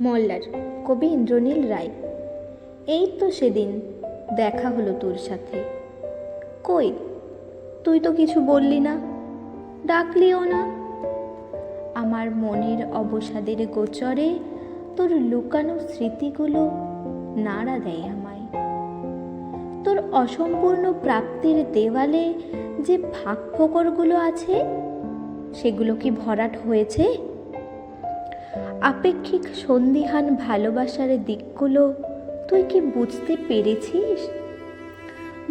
মল্লার কবি ইন্দ্রনীল রায়। এই তো সেদিন দেখা হলো তোর সাথে। কই? তুই তো কিছু বললি না, ডাকলিও না। আমার মনের অবসাদের গোচরে তোর লুকানো স্মৃতিগুলো নাড়া দেয় আমায়। তোর অসম্পূর্ণ প্রাপ্তির দেওয়ালে যে ফাঁক ফোকরগুলো আছে, সেগুলো কি ভরাট হয়েছে? আপেক্ষিক সন্দিহান ভালোবাসার দিকগুলো তুই কি বুঝতে পেরেছিস?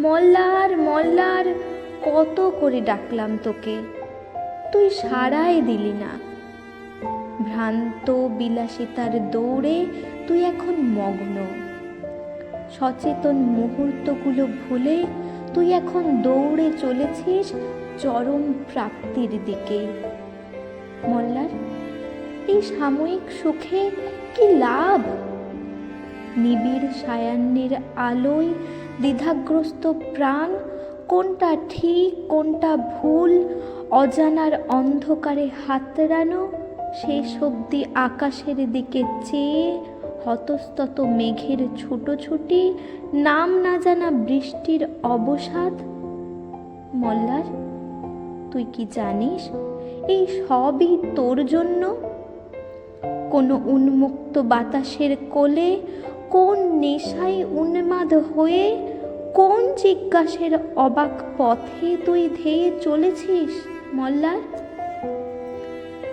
মল্লার মল্লার, কত করে ডাকলাম তোকে? তুই সাড়াই দিলি না। ভ্রান্ত বিলাসিতার দৌড়ে তুই এখন মগ্ন। সচেতন মুহূর্তগুলো ভুলে তুই এখন দৌড়ে চলেছিস চরম প্রাপ্তির দিকে। মল্লার এই সাময়িক সুখে কি লাভ? নিবিড় সায়ান্নের আলোয় দ্বিধাগ্রস্ত প্রাণ, কোনটা ঠিক, কোনটা ভুল, অজানার অন্ধকারে হাতড়ানো, শেষ অবধি আকাশের দিকে চেয়ে হতস্তত মেঘের ছুটোছুটি, নাম না জানা বৃষ্টির অবসাদ? মল্লার, তুই কি জানিস, এই সবই তোর জন্য? কোনো উন্মুক্ত বাতাসের কোলে কোন নেশায় উন্মাদ হয়ে কোন জিজ্ঞাসের অবাক পথে তুই ধেয়ে চলেছিস মল্লার?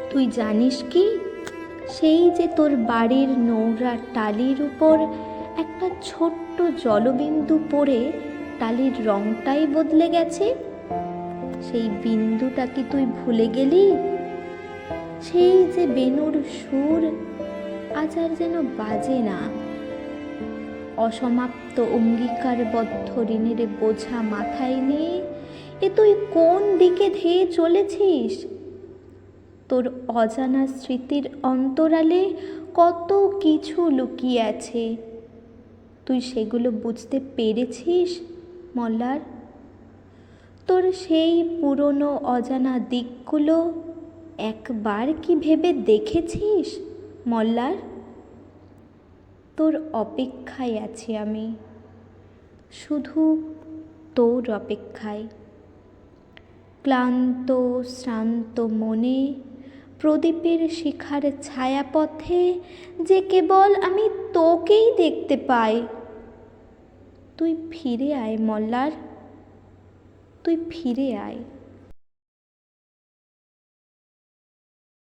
তুই জানিস কি? সেই যে তোর বাড়ির নোংরা টালির উপর একটা ছোট্ট জলবিন্দু পড়ে টালির রংটাই বদলে গেছে? সেই বিন্দুটা কি তুই ভুলে গেলি? সেই যে বেনুর সুর, আজ আর যেন বাজে না। অসমাপ্ত অঙ্গীকারবদ্ধ ঋণের বোঝা মাথায় নিয়ে, এ তুই কোন দিকে ধেয়ে চলেছিস? তোর অজানা স্মৃতির অন্তরালে কত কিছু লুকিয়ে আছে। তুই সেগুলো বুঝতে পেরেছিস, মল্লার? তোর সেই পুরনো অজানা দিকগুলো একবার কি ভেবে দেখেছিস, মল্লার? তোর অপেক্ষায় আছি আমি, শুধু তোর অপেক্ষায়। ক্লান্ত, শ্রান্ত মনে, প্রদীপের শিখার ছায়াপথে যে কেবল আমি তোকেই দেখতে পাই। তুই ফিরে আয় মল্লার, তুই ফিরে আয়।